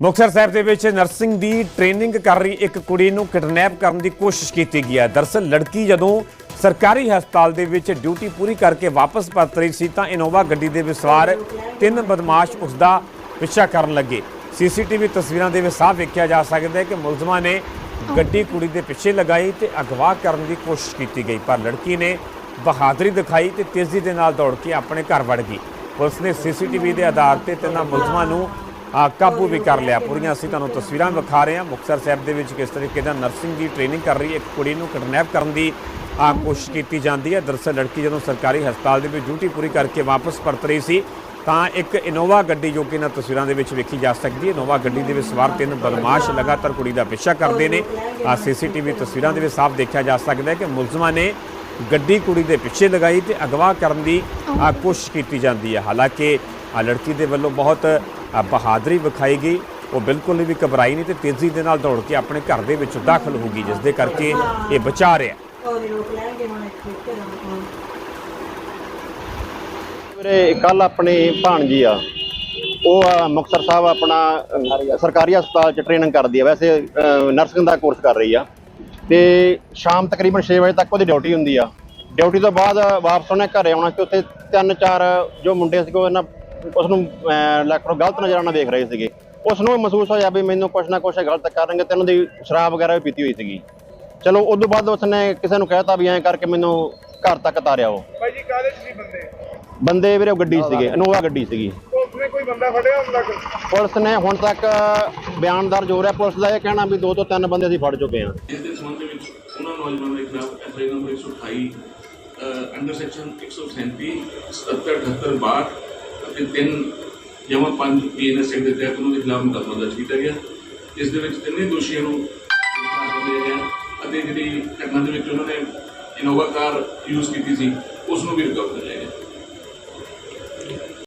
ਮੁਕਤਸਰ ਸਾਹਿਬ ਦੇ ਵਿੱਚ ਨਰਸਿੰਗ ਦੀ ਟ੍ਰੇਨਿੰਗ ਕਰ ਰਹੀ ਇੱਕ ਕੁੜੀ ਨੂੰ ਕਿਡਨੈਪ ਕਰਨ ਦੀ ਕੋਸ਼ਿਸ਼ ਕੀਤੀ ਗਈ ਹੈ। ਦਰਸਲ ਲੜਕੀ ਜਦੋਂ ਸਰਕਾਰੀ ਹਸਪਤਾਲ ਦੇ ਵਿੱਚ ਡਿਊਟੀ ਪੂਰੀ ਕਰਕੇ ਵਾਪਸ ਪਰਤ ਰਹੀ ਸੀ ਤਾਂ ਇਨੋਵਾ ਗੱਡੀ ਦੇ ਵਿੱਚ ਤਿੰਨ ਬਦਮਾਸ਼ ਉਸ ਦਾ ਪਿੱਛਾ ਕਰਨ ਲੱਗੇ। ਸੀਸੀਟੀਵੀ ਤਸਵੀਰਾਂ ਦੇ ਵਿੱਚ ਸਾਫ਼ ਵੇਖਿਆ ਜਾ ਸਕਦਾ ਹੈ ਕਿ ਮੁਲਜ਼ਮਾਂ ਨੇ ਗੱਡੀ ਕੁੜੀ ਦੇ ਪਿੱਛੇ ਲਗਾਈ ਤੇ ਅਗਵਾ ਕਰਨ ਦੀ ਕੋਸ਼ਿਸ਼ ਕੀਤੀ ਗਈ, ਪਰ ਲੜਕੀ ਨੇ ਬਹਾਦਰੀ ਦਿਖਾਈ ਤੇ ਤੇਜ਼ੀ ਦੇ ਨਾਲ ਦੌੜ ਕੇ ਆਪਣੇ ਘਰ ਵੜ ਗਈ। ਪੁਲਿਸ ਨੇ ਸੀਸੀਟੀਵੀ ਦੇ ਆਧਾਰ ਤੇ ਤਿੰਨਾਂ ਮੁਲਜ਼ਮਾਂ ਨੂੰ ਕਾਬੂ ਵੀ ਕਰ ਲਿਆ। ਪੂਰੀਆਂ ਅਸੀਂ ਤੁਹਾਨੂੰ ਤਸਵੀਰਾਂ ਵਿਖਾ ਰਹੇ ਹਾਂ। ਮੁਕਤਸਰ ਸਾਹਿਬ ਦੇ ਵਿੱਚ ਕਿਸ ਤਰੀਕੇ ਦਾ ਨਰਸਿੰਗ ਦੀ ਟ੍ਰੇਨਿੰਗ ਕਰ ਰਹੀ ਇੱਕ ਕੁੜੀ ਨੂੰ ਕਿਡਨੈਪ ਕਰਨ ਦੀ ਆ ਕੋਸ਼ਿਸ਼ ਕੀਤੀ ਜਾਂਦੀ ਹੈ। ਦਰਸਲ ਲੜਕੀ ਜਦੋਂ ਸਰਕਾਰੀ ਹਸਪਤਾਲ ਦੇ ਵਿੱਚ ਡਿਊਟੀ ਪੂਰੀ ਕਰਕੇ ਵਾਪਸ ਪਰਤ ਰਹੀ ਸੀ, ਤਾਂ ਇੱਕ ਇਨੋਵਾ ਗੱਡੀ ਜੋ ਕਿ ਇਹਨਾਂ ਤਸਵੀਰਾਂ ਦੇ ਵਿੱਚ ਵੇਖੀ ਜਾ ਸਕਦੀ ਹੈ। ਇਨੋਵਾ ਗੱਡੀ ਦੇ ਵਿੱਚ ਸਵਾਰ ਤਿੰਨ ਬਦਮਾਸ਼ ਲਗਾਤਾਰ ਕੁੜੀ ਦਾ ਪਿੱਛਾ ਕਰਦੇ ਨੇ। ਆ ਸੀਸੀਟੀਵੀ ਤਸਵੀਰਾਂ ਦੇ ਵਿੱਚ ਸਾਫ਼ ਦੇਖਿਆ ਜਾ ਸਕਦਾ ਹੈ ਕਿ ਮੁਲਜ਼ਮਾਂ ਨੇ ਗੱਡੀ ਕੁੜੀ ਦੇ ਪਿੱਛੇ ਲਗਾਈ ਤੇ ਅਗਵਾ ਕਰਨ ਦੀ ਆ ਕੋਸ਼ਿਸ਼ ਕੀਤੀ ਜਾਂਦੀ ਹੈ। ਹਾਲਾਂਕਿ ਆ ਲੜਕੀ ਦੇ ਵੱਲੋਂ ਬਹੁਤ ਬਹਾਦਰੀ ਵਿਖਾਈ ਗਈ ਉਹ ਬਿਲਕੁਲ ਵੀ ਘਬਰਾਈ ਨਹੀਂ ਤੇ ਤੇਜ਼ੀ ਦੇ ਨਾਲ ਦੌੜ ਕੇ ਆਪਣੇ ਘਰ ਦੇ ਵਿੱਚ ਦਾਖਲ ਹੋ ਗਈ ਜਿਸ ਦੇ ਕਰਕੇ ਇਹ ਬਚਾ ਰਿਹਾ। ਵੀਰੇ ਕੱਲ ਆਪਣੀ ਭਾਣਜੀ ਆ ਉਹ ਆ ਮੁਕਤਸਰ ਸਾਹਿਬ ਆਪਣਾ ਸਰਕਾਰੀ ਹਸਪਤਾਲ ਚ ਟ੍ਰੇਨਿੰਗ ਕਰਦੀ ਆ ਵੈਸੇ ਨਰਸਿੰਗ ਦਾ ਕੋਰਸ ਕਰ ਰਹੀ ਆ। ਤੇ ਸ਼ਾਮ ਤਕਰੀਬਨ 6 ਵਜੇ ਤੱਕ ਉਹਦੀ ਡਿਊਟੀ ਹੁੰਦੀ ਆ। ਡਿਊਟੀ ਤੋਂ ਬਾਅਦ ਵਾਪਸ ਉਹਨੇ ਘਰੇ ਆਉਣਾ ਸੀ ਉੱਥੇ ਤਿੰਨ ਚਾਰ ਜੋ ਮੁੰਡੇ ਸੀਗੇ ਉਹ ਇਹਨਾਂ ਉਸ ਨੂੰ ਲੱਕੜੋਂ ਗਲਤ ਨਜ਼ਰਾਂ ਨਾਲ ਵੇਖ ਰਹੇ ਸੀਗੇ। ਉਸ ਨੂੰ ਮਹਿਸੂਸ ਹੋਇਆ ਵੀ ਮੈਨੂੰ ਕੁਛ ਨਾ ਕੁਛ ਗਲਤ ਕਰਨਗੇ ਤੇ ਉਹਨਾਂ ਦੀ ਸ਼ਰਾਬ ਵਗੈਰਾ ਵੀ ਪੀਤੀ ਹੋਈ ਸੀਗੀ। ਚਲੋ ਉਸ ਤੋਂ ਬਾਅਦ ਉਸਨੇ ਕਿਸੇ ਨੂੰ ਕਹਿਤਾ ਵੀ ਐਂ ਕਰਕੇ ਮੈਨੂੰ ਘਰ ਤੱਕ ਤਾਰਿਆ ਉਹ। ਭਾਈ ਜੀ ਕਾਹਦੇ ਚ ਸੀ ਬੰਦੇ? ਬੰਦੇ ਵੀਰੇ ਉਹ ਗੱਡੀ ਸੀਗੇ ਇਨੋਵਾ ਗੱਡੀ ਸੀਗੀ। ਪੁਲਿਸ ਨੇ ਕੋਈ ਬੰਦਾ ਫੜਿਆ ਹੁੰਦਾ ਕੋਈ? ਪੁਲਿਸ ਨੇ ਹੁਣ ਤੱਕ ਬਿਆਨ ਦਰਜ ਹੋ ਰਿਹਾ। ਪੁਲਿਸ ਦਾ ਇਹ ਕਹਿਣਾ ਵੀ ਦੋ ਤੋਂ ਤਿੰਨ ਬੰਦੇ ਅਸੀਂ ਫੜ ਚੁੱਕੇ ਹਾਂ। ਇਸ ਦੇ ਸੰਬੰਧ ਦੇ ਵਿੱਚ ਉਹਨਾਂ ਨੌਜਵਾਨਾਂ ਦੇ ਖਿਲਾਫ F I number 128 uh, under section 137 77 78 62 ਅਤੇ 3 ਜਮਾ 5 ਪੀਐਨਐਸ ਐਕਟ ਦੇ ਤਹਿਤ ਉਹਨਾਂ ਦੇ ਖਿਲਾਫ ਮੁਕੱਦਮਾ ਦਰਜ ਕੀਤਾ ਗਿਆ। ਇਸ ਦੇ ਵਿੱਚ ਤਿੰਨੇ ਦੋਸ਼ੀਆਂ ਨੂੰ ਗ੍ਰਿਫਤਾਰ ਕਰ ਲਿਆ ਗਿਆ ਅਤੇ ਜਿਹੜੀ ਘਟਨਾ ਦੇ ਵਿੱਚ ਉਹਨਾਂ ਨੇ ਇਨੋਵਾ ਕਾਰ ਯੂਜ਼ ਕੀਤੀ ਸੀ, ਉਸ ਨੂੰ ਵੀ ਰਿਕਵਰ ਕਰ ਲਿਆ ਗਿਆ।